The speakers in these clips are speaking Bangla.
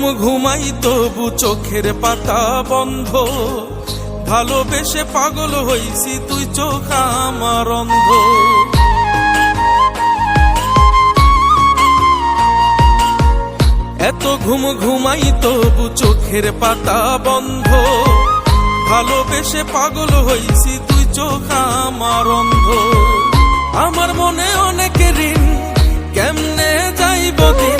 ঘুম ঘুমাই তবু চোখের পাতা বন্ধ। ভালোবেসে পাগল হইছি তুই চোখ আমার অন্ধ। এত ঘুম ঘুমাই তবু চোখের পাতা বন্ধ। ভালোবেসে পাগল হইছি তুই চোখ আমার অন্ধ। আমার মনে অনেক ঋণ, কেমনে যাইব দিন?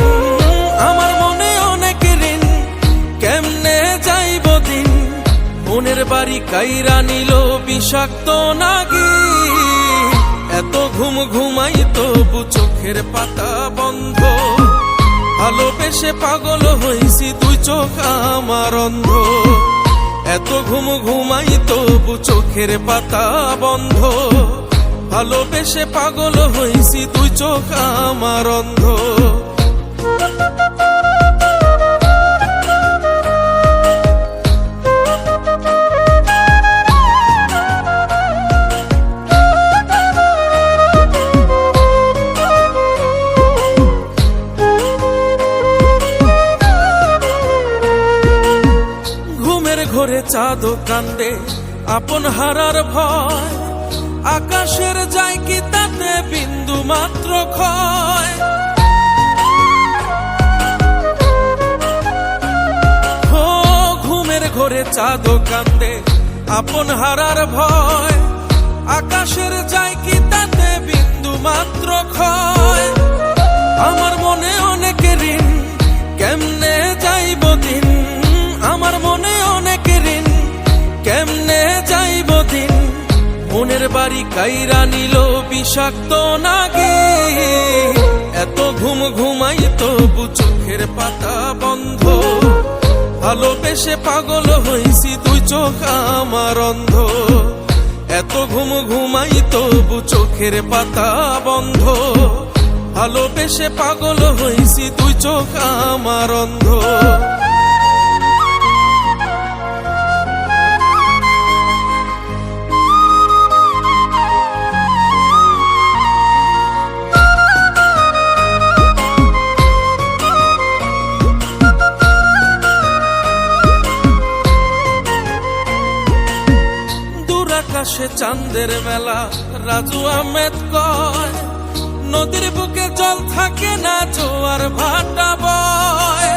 বাড়ি কাইরা নিল বিষাক্ত নাগি। এত ঘুম ঘুমাই তবু চোখের পাতা বন্ধ। ভালোবেসে পাগল হইছি তুই চোখ আমার অন্ধ। এত ঘুম ঘুমাই তবু চোখের পাতা বন্ধ। ভালোবেসে পাগল হইছি তুই চোখ আমার অন্ধ। ঘুমের ঘরে চাঁদ কান্দে, আপন হারার ভয়। আকাশের যায় কি তাতে বিন্দু মাত্র ক্ষয়? ঘুমের ঘরে কান্দে, আপন হারার ভয়। আকাশের যায় কি বাড়ি কাইরা নিল বিষাক্ত নাগে। এত ঘুম ঘুমাই তবু চোখের পাতা বন্ধ। ভালোবেসে পাগল হইছি তুই চোখ আমার অন্ধ। এত ঘুম ঘুমাই তবু চোখের পাতা বন্ধ। ভালোবেসে পাগল হইছি তুই চোখ আমার অন্ধ। আকাশে চাঁদের মেলা, রাজু আহমেদ কয়, নদীর বুকে জল থাকে না, জোয়ার ভাটা বয়।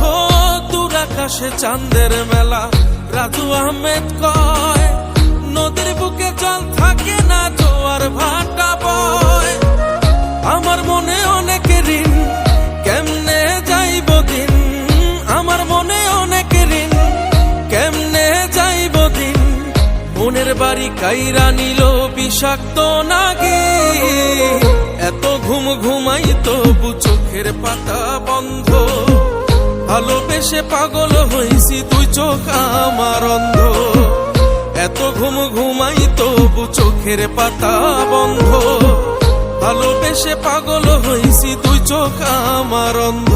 হো, দূর আকাশে চাঁদের মেলা, রাজু আহমেদ কয়, নদীর বুকে জল থাকে না, জোয়ার ভাটা বয়। যাইব দিন। মনের বাড়ি কাইরা নিল বিষাক্ত নাগে। এত ঘুম ঘুমাই তবু চোখের পাতা বন্ধ। ভালোবেসে পাগল হইছি তুই চোখ আমার অন্ধ। এত ঘুম ঘুমাই তবু চোখের পাতা বন্ধ। ভালোবেসে পাগল হইছি তুই চোখ আমার অন্ধ।